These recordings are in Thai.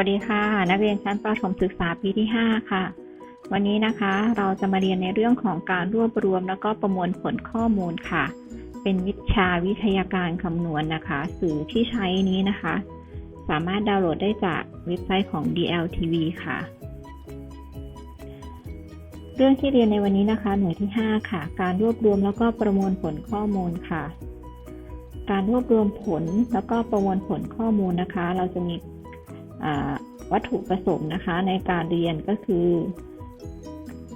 วัสดีค่ะ นักเรียนชั้นประถมศึกษาปีที่ 5 ค่ะ วันนี้นะคะเราจะมาเรียนในเรื่องของการรวบรวม แล้วก็ประมวลผลข้อมูลค่ะ เป็นวิชาวิทยาการคำนวณนะคะ สื่อที่ใช้นี้นะคะ สามารถดาวน์โหลดได้จากเว็บไซต์ของ DLTV ค่ะ เรื่องที่เรียนในวันนี้นะคะหน่วยที่ 5 ค่ะ การรวบรวมแล้วก็ประมวลผลข้อมูลค่ะ การรวบรวมผลแล้วก็ประมวลผลข้อมูลนะคะ เราจะมี วัตถุประสงค์นะคะ ในการเรียนก็คือ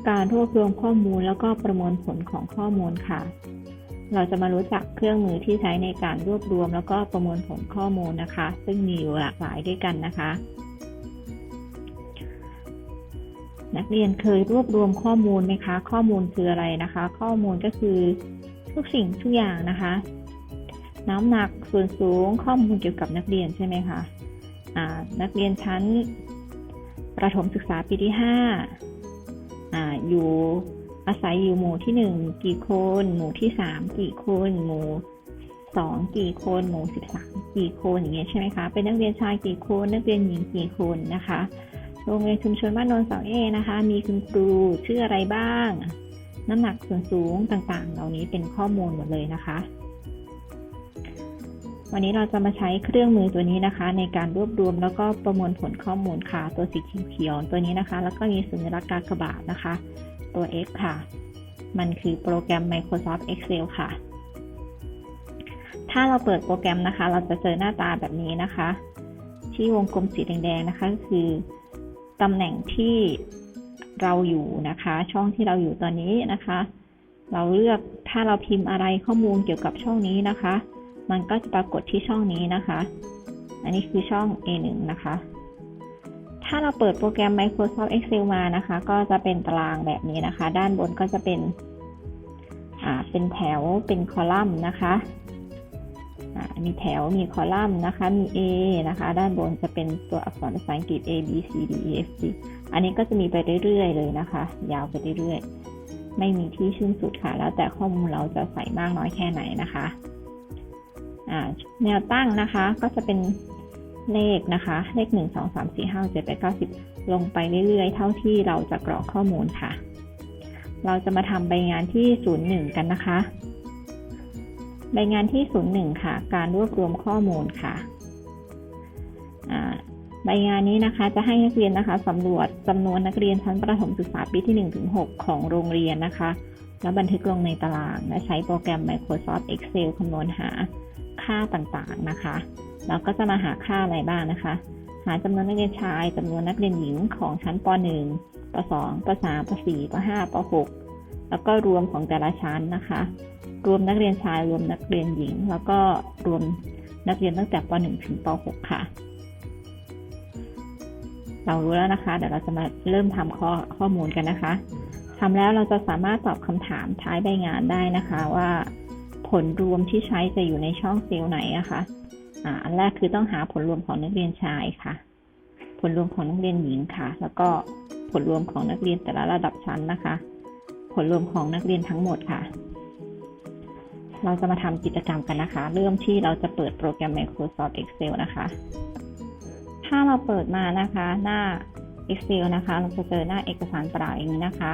การรวบรวมข้อมูลแล้วก็ประมวลผลของข้อมูลค่ะ เราจะมารู้จักเครื่องมือที่ใช้ในการรวบรวม แล้วก็ประมวลผลข้อมูลนะคะ ซึ่งมีอยู่หลากหลายด้วยกันนะคะ นักเรียนเคยรวบรวมข้อมูลไหมคะ ข้อมูลคืออะไรนะคะ ข้อมูลก็คือทุกสิ่งทุกอย่างนะคะ น้ำหนักส่วนสูงข้อมูลเกี่ยวกับนักเรียนใช่ไหมคะ นักเรียนชั้น ประถมศึกษาปีที่ห้าอ่าอยู่อาศัยอยู่หมู่ที่หนึ่งกี่คน หมู่ที่สามกี่คน หมู่สองกี่คน หมู่สิบสามกี่คนอย่างเงี้ยใช่ไหมคะ เป็นนักเรียนชายกี่คน นักเรียนหญิงกี่คนนะคะ โรงเรียนชุมชนบ้านโนนเสาเอนะคะ มีคุณครูชื่ออะไรบ้าง น้ำหนักส่วนสูงต่างๆ เหล่านี้เป็นข้อมูลหมดเลยนะคะ วันนี้เราจะมาใช้เครื่องมือตัวนี้นะคะ ในการรวบรวมแล้วก็ประมวลผลข้อมูลค่ะ ตัวสีเขียวตัวนี้นะคะ แล้วก็มีสัญลักษณ์กากบาทนะคะ ตัว X ค่ะ มันคือโปรแกรม Microsoft Excel ค่ะ ถ้าเราเปิดโปรแกรมนะคะ เราจะเจอหน้าตาแบบนี้นะคะ ที่วงกลมสีแดงๆนะคะก็คือตำแหน่งที่เราอยู่นะคะ ช่องที่เราอยู่ตอนนี้นะคะ เราเลือกถ้าเราพิมพ์อะไรข้อมูลเกี่ยวกับช่องนี้นะคะ มันก็จะปรากฏที่ช่องนี้นะคะ อันนี้คือช่อง A1 นะคะ ถ้าเราเปิดโปรแกรม Microsoft Excel มานะคะ ก็จะเป็นตารางแบบนี้นะคะ ด้านบนก็จะเป็น อ่า เป็นแถว เป็นคอลัมน์นะคะ อ่า มีแถว มีคอลัมน์นะคะ มี A นะคะ ด้านบนจะเป็นตัวอักษรภาษาอังกฤษ A B C D E F G อันนี้ก็จะมีไปเรื่อยๆ เลยนะคะ ยาวไปเรื่อยๆ ไม่มีที่สิ้นสุดค่ะ แล้วแต่ข้อมูลเราจะใส่มากน้อยแค่ไหนนะคะ แนวตั้งนะคะ ก็จะเป็นเลขนะคะ เลขหนึ่งสองสามสี่ห้าเจ็ดแปดเก้าสิบลงไปเรื่อยๆ เท่าที่เราจะกรอกข้อมูลค่ะ เราจะมาทำใบงานที่ศูนย์หนึ่งกันนะคะ ใบงานที่ศูนย์หนึ่งค่ะ การรวบรวมข้อมูลค่ะใบงานนี้นะคะจะให้นักเรียนนะคะสำรวจจำนวนนักเรียนชั้นประถมศึกษาปีที่1ถึง6ของโรงเรียนนะคะ แล้วบันทึกลงในตาราง และใช้โปรแกรม Microsoft Excel คำนวณหา ค่าต่างๆนะคะ เราก็จะมาหาค่าอะไรบ้างนะคะ หาจำนวนนักเรียนชายจำนวนนักเรียนหญิงของชั้นป .1 ป .2 ป .3 ป .4 ป .5 ป .6 แล้วก็รวมของแต่ละชั้นนะคะ รวมนักเรียนชายรวมนักเรียนหญิง แล้วก็รวมนักเรียนตั้งแต่ป .1 ถึงป .6 ค่ะเรารู้แล้วนะคะ เดี๋ยวเราจะมาเริ่มทำข้อข้อมูลกันนะคะทำแล้วเราจะสามารถตอบคำถามท้ายใบงานได้นะคะว่า ผลรวมที่ใช้จะอยู่ในช่องเซลล์ไหนอะคะอ่าอันแรกคือต้องหาผลรวมของนักเรียนชายค่ะ ผลรวมของนักเรียนหญิงค่ะ แล้วก็ผลรวมของนักเรียนแต่ละระดับชั้นนะคะ ผลรวมของนักเรียนทั้งหมดค่ะ เราจะมาทำกิจกรรมกันนะคะ เริ่มที่เราจะเปิดโปรแกรม Microsoft Excel นะคะ ถ้าเราเปิดมานะคะ หน้า Excel นะคะ เราจะเจอหน้าเอกสารเปล่าอย่างนี้นะคะ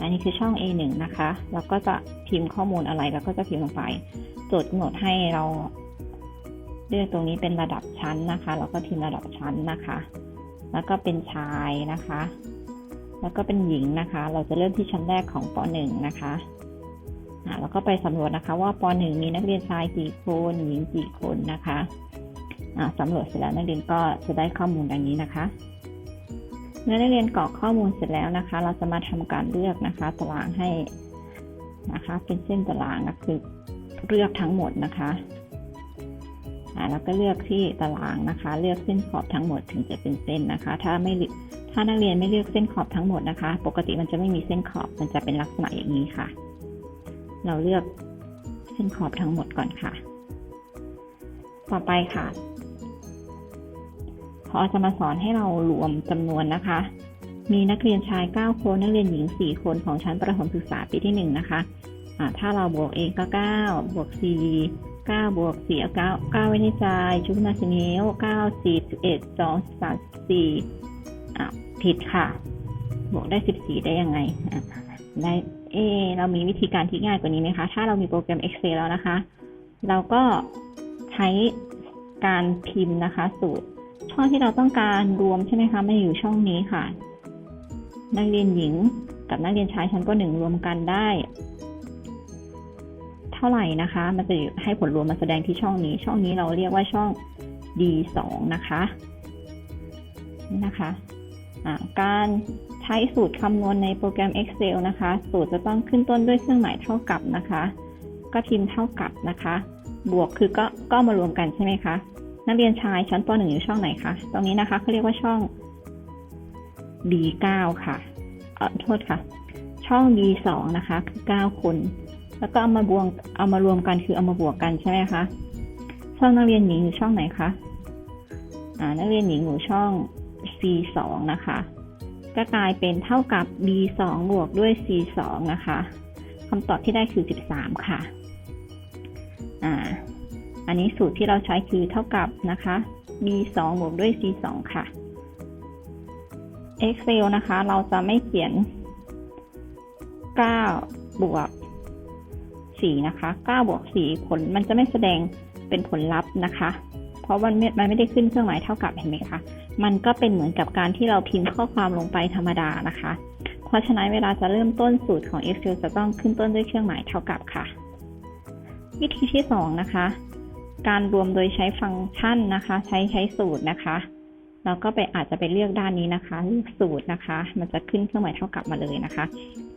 อันนี้คือช่อง A1 นะคะเราก็จะพิมพ์ข้อมูลอะไรเราก็จะพิมพ์ลงไปโจทย์กำหนดให้เราเลือกตรงนี้เป็นระดับชั้นนะคะเราก็พิมพ์ระดับชั้นนะคะ แล้วก็เป็นชายนะคะ แล้วก็เป็นหญิงนะคะ เราจะเริ่มที่ชั้นแรกของป .1 นะคะแล้วก็ไปสำรวจนะคะว่าป .1 มีนักเรียนชายกี่คนหญิงกี่คนนะคะสำรวจเสร็จแล้วนักเรียนก็จะได้ข้อมูลดังนี้นะคะ เมื่อนักเรียนกรอกข้อมูลเสร็จแล้วนะคะ เราจะมาทำการเลือกนะคะ ตารางให้นะคะ เป็นเส้นตารางนะคือเลือกทั้งหมดนะคะแล้วก็เลือกที่ตารางนะคะ เลือกเส้นขอบทั้งหมดถึงจะเป็นเส้นนะคะ ถ้าไม่ถ้านักเรียนไม่เลือกเส้นขอบทั้งหมดนะคะ ปกติมันจะไม่มีเส้นขอบมันจะเป็นลักษณะอย่างนี้ค่ะ เราเลือกเส้นขอบทั้งหมดก่อนค่ะ ต่อไปค่ะ อจะมาสอนให้เรารวมจำนวนนะคะ มีนักเรียนชาย 9 คน นักเรียนหญิง 4 คนของชั้นประถมศึกษาปีที่ 1 นะคะะถ้าเราบวก a ก็ 9 บวก c เก้าบวกสี่เอาเก้าเก้าไว้ในใจชุบนาซิเนลเก้าสี่สิบเอ็ดสองสามสี่ะผิดค่ะ บวกได้สิบสี่ได้ยังไงได้เอเรามีวิธีการที่ง่ายกว่านี้ไหมคะ ถ้าเรามีโปรแกรม Excel แล้วนะคะ เราก็ใช้การพิมพ์นะคะ สูตร ช่องที่เราต้องการรวมใช่ไหมคะม่อยู่ช่องนี้ค่ะ นักเรียนหญิงกับนักเรียนชายชั้นป .1 รวมกันได้ เท่าไหร่นะคะ มันจะให้ผลรวมมาแสดงที่ช่องนี้ ช่องนี้เราเรียกว่าช่อง D2 นะคะนี่นะคะะการใช้สูตรคำนวณในโปรแกรม Excel นะคะ สูตรจะต้องขึ้นต้นด้วยเครื่องหมายเท่ากับนะคะ ก็พิมพ์เท่ากับนะคะ บวกคือก็ก็มารวมกันใช่ไหมคะ นักเรียนชายชั้นป .1 อยู่ช่องไหนคะ ตรงนี้นะคะเขาเรียกว่าช่อง D9 ค่ะ เออโทษค่ะ ช่อง D2 นะคะ คือ 9 คน แล้วก็เอามาบวกเอามารวมกันคือเอามาบวกกันใช่ไหมคะ ช่องนักเรียนหญิงอยู่ช่องไหนคะ อ่า นักเรียนหญิงอยู่ช่อง C2 นะคะ ก็กลายเป็นเท่ากับ B2 บวกด้วย C2 นะคะคำตอบที่ได้คือ 13 ค่ะ อ่า อันนี้สูตรที่เราใช้คือเท่ากับนะคะ B2 บวกด้วย C2 ค่ะ Excel นะคะ เราจะไม่เขียน 9 บวก 4 นะคะ 9 บวก 4 ผลมันจะไม่แสดงเป็นผลลัพธ์นะคะ เพราะมันไม่มันไม่ได้ขึ้นเครื่องหมายเท่ากับเห็นไหมคะ มันก็เป็นเหมือนกับการที่เราพิมพ์ข้อความลงไปธรรมดานะคะ เพราะฉะนั้นเวลาจะเริ่มต้นสูตรของ Excel จะต้องขึ้นต้นด้วยเครื่องหมายเท่ากับค่ะ วิธีที่ 2 นะคะ การรวมโดยใช้ฟังก์ชันนะคะ ใช้ใช้สูตรนะคะเราก็ไปอาจจะไปเลือกด้านนี้นะคะเลือกสูตรนะคะ มันจะขึ้นเครื่องหมายเท่ากับมาเลยนะคะ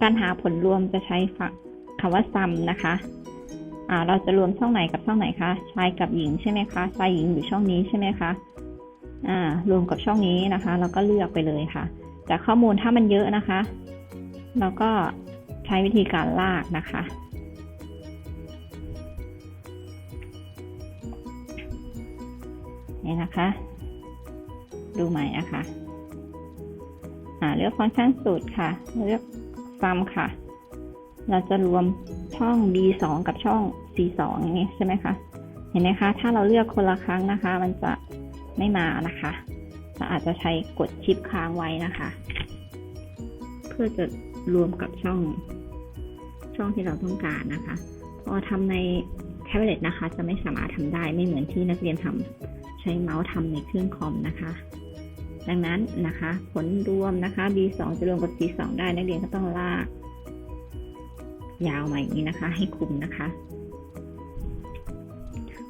การหาผลรวมจะใช้คำว่า sum นะคะอ่าเราจะรวมช่องไหนกับช่องไหนคะชายกับหญิงใช่ไหมคะชายหญิงอยู่ช่องนี้ใช่ไหมคะอ่ารวมกับช่องนี้นะคะ เราก็เลือกไปเลยค่ะ แต่ข้อมูลถ้ามันเยอะนะคะ เราก็ใช้วิธีการลากนะคะ นี่นะคะ ดูใหม่นะคะอ่าเลือกฟังก์ชันสูตรค่ะ เลือก sum ค่ะ เราจะรวมช่อง B2 กับช่อง C2 อย่างนี้ใช่ไหมคะเห็นไหมคะ ถ้าเราเลือกคนละครั้งนะคะ มันจะไม่มานะคะเราอาจจะใช้กดชิปค้างไว้นะคะ เพื่อจะรวมกับช่อง ช่องที่เราต้องการนะคะ พอทำในแท็บเล็ตนะคะ จะไม่สามารถทำได้ไม่เหมือนที่นักเรียนทำ ช้เมาส์ทำในเครื่องคอมนะคะ ดังนั้นนะคะ ผลรวมนะคะ B2 จะรวมกับ C2 ได้นักเรียนก็ต้องลาก ยาวมาอย่างนี้นะคะ ให้คุมนะคะ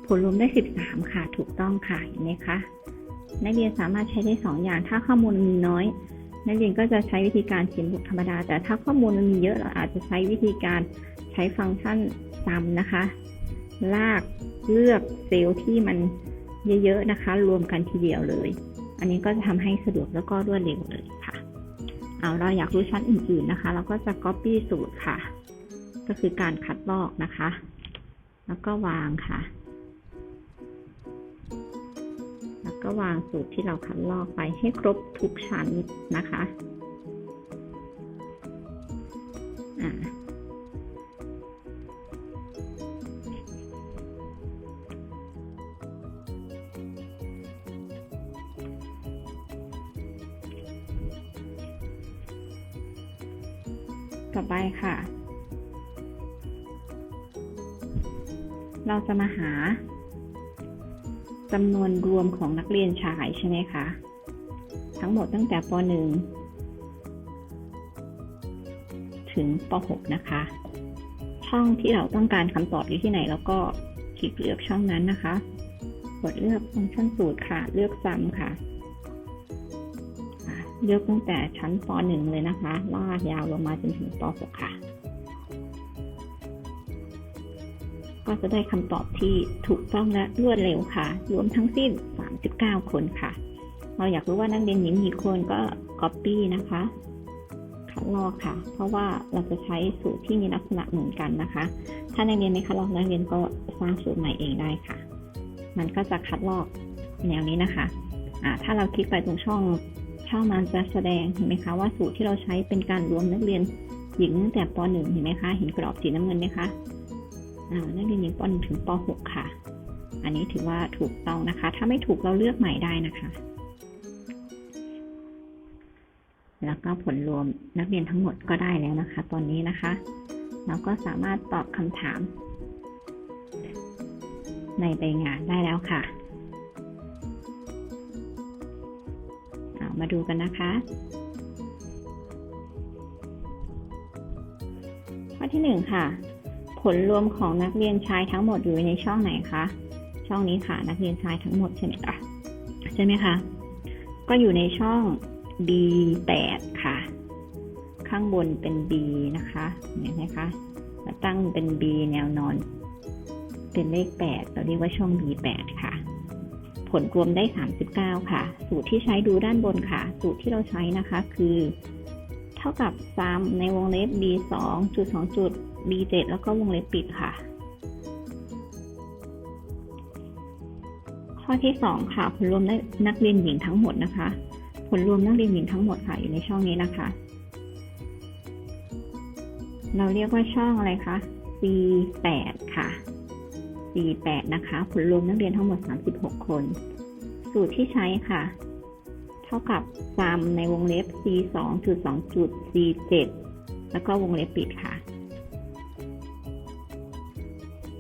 ผลรวมได้ 13 ค่ะ ถูกต้องค่ะเห็นไหมคะนักเรียนสามารถใช้ได้ 2 อย่าง ถ้าข้อมูลมีน้อย นักเรียนก็จะใช้วิธีการเขียนบทธรรมดา แต่ถ้าข้อมูลมันมีเยอะเราอาจจะใช้วิธีการใช้ฟังก์ชันซ้ำนะคะ ลากเลือกเซลล์ที่มัน เยอะๆนะคะ รวมกันทีเดียวเลย อันนี้ก็จะทำให้สะดวกแล้วก็รวดเร็วเลยค่ะ เอาเราอยากรู้ชั้นอื่นๆนะคะ เราก็จะ copy สูตรค่ะ ก็คือการคัดลอกนะคะ แล้วก็วางค่ะ แล้วก็วางสูตรที่เราคัดลอกไปให้ครบทุกชั้นนะคะ ต่อไปค่ะ เราจะมาหาจำนวนรวมของนักเรียนชายใช่ไหมคะ ทั้งหมดตั้งแต่ป .1 ถึงป .6 นะคะ ช่องที่เราต้องการคำตอบอยู่ที่ไหน แล้วก็คลิกเลือกช่องนั้นนะคะ กดเลือกฟังก์ชันสูตรค่ะ เลือกซ้ำค่ะ เลือกตั้งแต่ชั้นป .1 เลยนะคะ ลากยาวลงมาจนถึงป .6 ค่ะ ก็จะได้คำตอบที่ถูกต้องและรวดเร็วค่ะ รวมทั้งสิ้น 39 คนค่ะ เราอยากรู้ว่านักเรียนหญิงกี่คนก็ Copy นะคะคัดลอกค่ะ เพราะว่าเราจะใช้สูตรที่มีลักษณะเหมือนกันนะคะ ถ้านักเรียนไม่คัดลอกนักเรียนก็สร้างสูตรใหม่เองได้ค่ะ มันก็จะคัดลอกแนวนี้นะคะะถ้าเราคลิกไปตรงช่อง ช่องมันจะแสดงเห็นไหมคะว่าสูตรที่เราใช้เป็นการรวมนักเรียนหญิงตั้งแต่ป .1 เห็นไหมคะ เห็นกรอบสีน้ำเงินไหมคะนักเรียนหญิงป .1 ถึงป .6 ค่ะ อันนี้ถือว่าถูกต้องนะคะ ถ้าไม่ถูกเราเลือกใหม่ได้นะคะ แล้วก็ผลรวมนักเรียนทั้งหมดก็ได้แล้วนะคะ ตอนนี้นะคะ เราก็สามารถตอบคำถาม ในใบงานได้แล้วค่ะ มาดูกันนะคะ ข้อที่หนึ่งค่ะ ผลรวมของนักเรียนชายทั้งหมดอยู่ในช่องไหนคะ ช่องนี้ค่ะนักเรียนชายทั้งหมดใช่ไหมคะใช่ไหมคะก็อยู่ในช่อง B8 ค่ะ ข้างบนเป็น B นะคะเห็นไหมคะแล้วตั้งเป็น B แนวนอน เป็นเลข 8 เราเรียกว่าช่อง B8 ค่ะ ผลรวมได้ 39 ค่ะ สูตรที่ใช้ดูด้านบนค่ะ สูตรที่เราใช้นะคะคือ เท่ากับ 3 ในวงเล็บ b 2จุด2จุด b 7แล้วก็วงเล็บปิดค่ะ ข้อที่ 2 ค่ะ ผลรวมนักเรียนหญิงทั้งหมดนะคะ ผลรวมนักเรียนหญิงทั้งหมดค่ะ อยู่ในช่องนี้นะคะ เราเรียกว่าช่องอะไรคะ c 8 ค่ะ c 8นะคะ ผลรวมนักเรียนทั้งหมด 36 คน สูตรที่ใช้ค่ะ เท่ากับ sum ในวงเล็บ C 2 2 C 7แล้วก็วงเล็บปิดค่ะ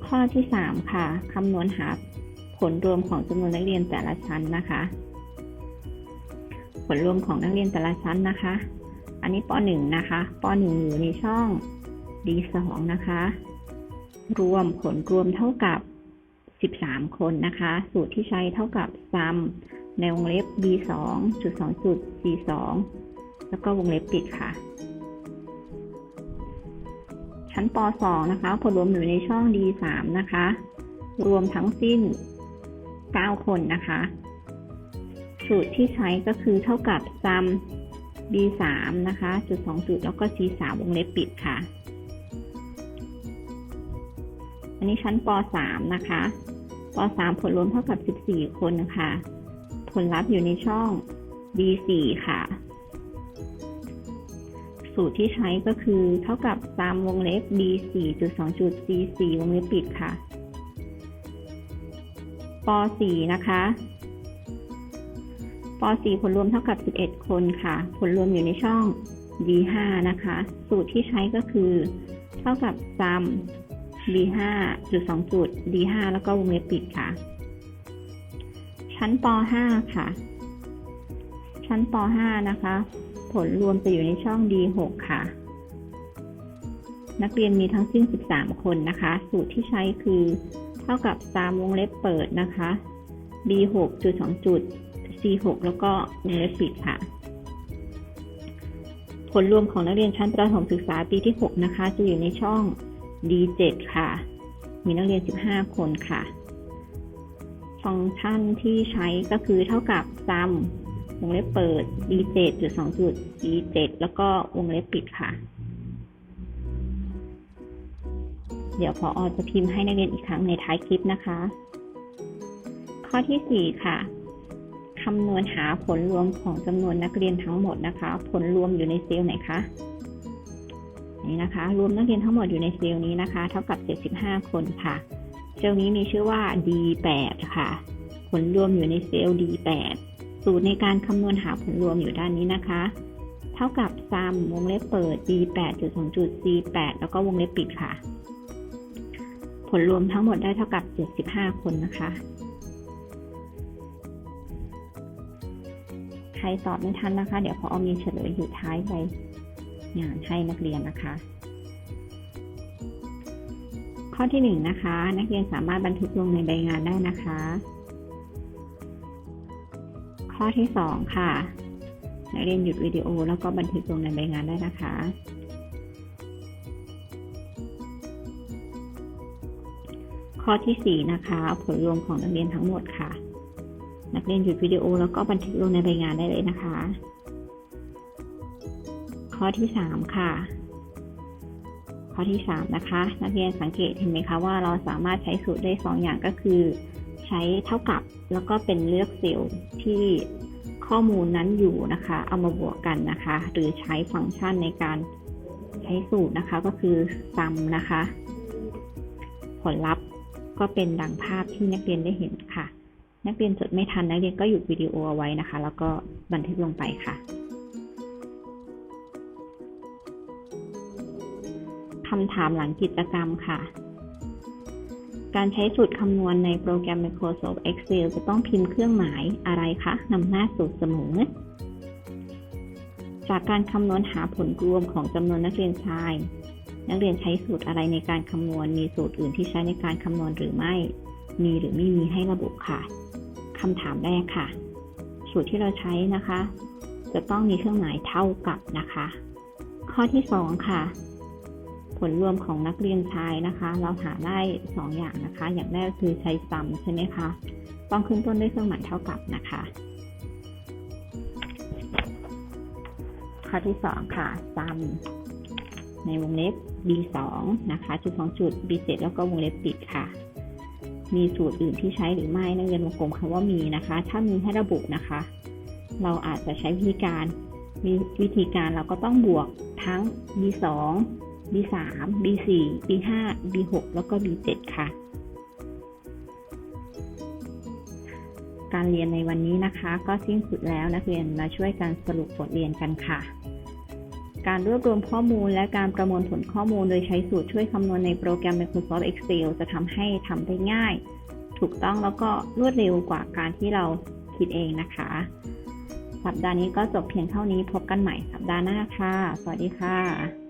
ข้อที่ 3 ค่ะ คำนวณหาผลรวมของจำนวนนักเรียนแต่ละชั้นนะคะ ผลรวมของนักเรียนแต่ละชั้นนะคะ อันนี้ป .1 นะคะป .1 อยู่ในช่อง d 2 นะคะ รวมผลรวมเท่ากับ 13 คนนะคะ สูตรที่ใช้เท่ากับ sum ในวงเล็บ b 2จุด2จุด c 2แล้วก็วงเล็บปิดค่ะ ชั้นป .2 นะคะ ผลรวมอยู่ในช่อง d 3นะคะ รวมทั้งสิ้น 9 คนนะคะ สูตรที่ใช้ก็คือเท่ากับ sum b 3นะคะ จุด2จุดแล้วก็ c 3วงเล็บปิดค่ะ อันนี้ชั้นป .3 นะคะป .3 ผลรวมเท่ากับ 14 คนนะคะผลลัพธ์อยู่ในช่อง B4 ค่ะ สูตรที่ใช้ก็คือเท่ากับตามวงเล็บ B4 จุด2จุด C4 วงเล็บปิดค่ะป .4 นะคะป .4 ผลรวมเท่ากับ 11 คนค่ะ ผลรวมอยู่ในช่อง D5 นะคะ สูตรที่ใช้ก็คือ เท่ากับ sum D5 จุด2จุด D5 แล้วก็วงเล็บปิดค่ะ ชั้นป .5 ค่ะ ชั้นป .5 นะคะ ผลรวมจะอยู่ในช่อง D6 ค่ะ นักเรียนมีทั้งสิ้น 13 คนนะคะ สูตรที่ใช้คือเท่ากับตามวงเล็บเปิดนะคะ B6 จุด2จุด C6 แล้วก็วงเล็บปิดค่ะผลรวมของนักเรียนชั้นประถมศึกษาปีที่ 6 นะคะ จะอยู่ในช่อง D7 ค่ะ มีนักเรียน 15 คนค่ะ ฟังก์ชันที่ใช้ก็คือเท่ากับ sum วงเล็บเปิด d7 จุด2จุด d7 แล้วก็วงเล็บปิดค่ะ เดี๋ยวพออจะพิมพ์ให้นักเรียนอีกครั้งในท้ายคลิปนะคะ ข้อที่ 4 ค่ะคำนวณหาผลรวมของจำนวนนักเรียนทั้งหมดนะคะ ผลรวมอยู่ในเซลล์ไหนคะ นี่นะคะ รวมนักเรียนทั้งหมดอยู่ในเซลล์นี้นะคะ เท่ากับ 75 คนค่ะ เซลล์นี้มีชื่อว่า D8 ค่ะ ผลรวมอยู่ในเซลล์ D8 สูตรในการคำนวณหาผลรวมอยู่ด้านนี้นะคะ เท่ากับ sum วงเล็บเปิด D8 จุด2จุด C8 แล้วก็วงเล็บปิดค่ะ ผลรวมทั้งหมดได้เท่ากับ 75 คนนะคะใครตอบไม่ทันนะคะ เดี๋ยวพออมีเฉลยอยู่ท้ายใบ งานให้นักเรียนนะคะ ข้อที่หนึ่งนะคะ นักเรียนสามารถบันทึกลงในใบงานได้นะคะ ข้อที่สองค่ะนักเรียนหยุดวิดีโอแล้วก็บันทึกลงในใบงานได้นะคะ ข้อที่สี่นะคะ ผลรวมของนักเรียนทั้งหมดค่ะ นักเรียนหยุดวิดีโอแล้วก็บันทึกลงในใบงานได้เลยนะคะ ข้อที่สามค่ะ ข้อที่สามนะคะ นักเรียนสังเกตเห็นไหมคะว่าเราสามารถใช้สูตรได้สองอย่างก็คือ ใช้เท่ากับแล้วก็เป็นเลือกเซลล์ที่ข้อมูลนั้นอยู่นะคะ เอามาบวกกันนะคะ หรือใช้ฟังก์ชันในการใช้สูตรนะคะก็คือ sum นะคะ ผลลัพธ์ก็เป็นดังภาพที่นักเรียนได้เห็นค่ะ นักเรียนจดไม่ทันนักเรียนก็หยุดวิดีโอเอาไว้นะคะ แล้วก็บันทึกลงไปค่ะ คำถามหลังกิจกรรมค่ะ การใช้สูตรคำนวณในโปรแกรม Microsoft Excel จะต้องพิมพ์เครื่องหมายอะไรคะนำหน้าสูตรเสมอ จากการคำนวณหาผลรวมของจำนวนนักเรียนชาย นักเรียนใช้สูตรอะไรในการคำนวณ มีสูตรอื่นที่ใช้ในการคำนวณหรือไม่ มีหรือไม่มีให้ระบุค่ะคำถามแรกค่ะ สูตรที่เราใช้นะคะ จะต้องมีเครื่องหมายเท่ากับนะคะ ข้อที่สองค่ะ ผลรวมของนักเรียนชายนะคะ เราหาได้สองอย่างนะคะ อย่างแรกคือใช้ซ้ำใช่ไหมคะ ต้องขึ้นต้นด้วยเครื่องหมายเท่ากับนะคะข้อที่สองค่ะซ้ำในวงเล็บ b2 นะคะ จุดสองจุด b7 แล้วก็วงเล็บปิดค่ะ มีสูตรอื่นที่ใช้หรือไม่นักเรียนวงกลมคำว่ามีนะคะ ถ้ามีให้ระบุนะคะ เราอาจจะใช้วิธีการมีวิธีการเราก็ต้องบวกทั้ง b2 b3 b4 b5 b6 แล้วก็ b7 ค่ะ การเรียนในวันนี้นะคะ ก็สิ้นสุดแล้วนักเรียนมาช่วยกันสรุปบทเรียนกันค่ะ การรวบรวมข้อมูลและการประมวลผลข้อมูลโดยใช้สูตรช่วยคำนวณในโปรแกรม Microsoft Excel จะทำให้ทำได้ง่าย ถูกต้องแล้วก็รวดเร็วกว่าการที่เราคิดเองนะคะ สัปดาห์นี้ก็จบเพียงเท่านี้พบกันใหม่สัปดาห์หน้าค่ะ สวัสดีค่ะ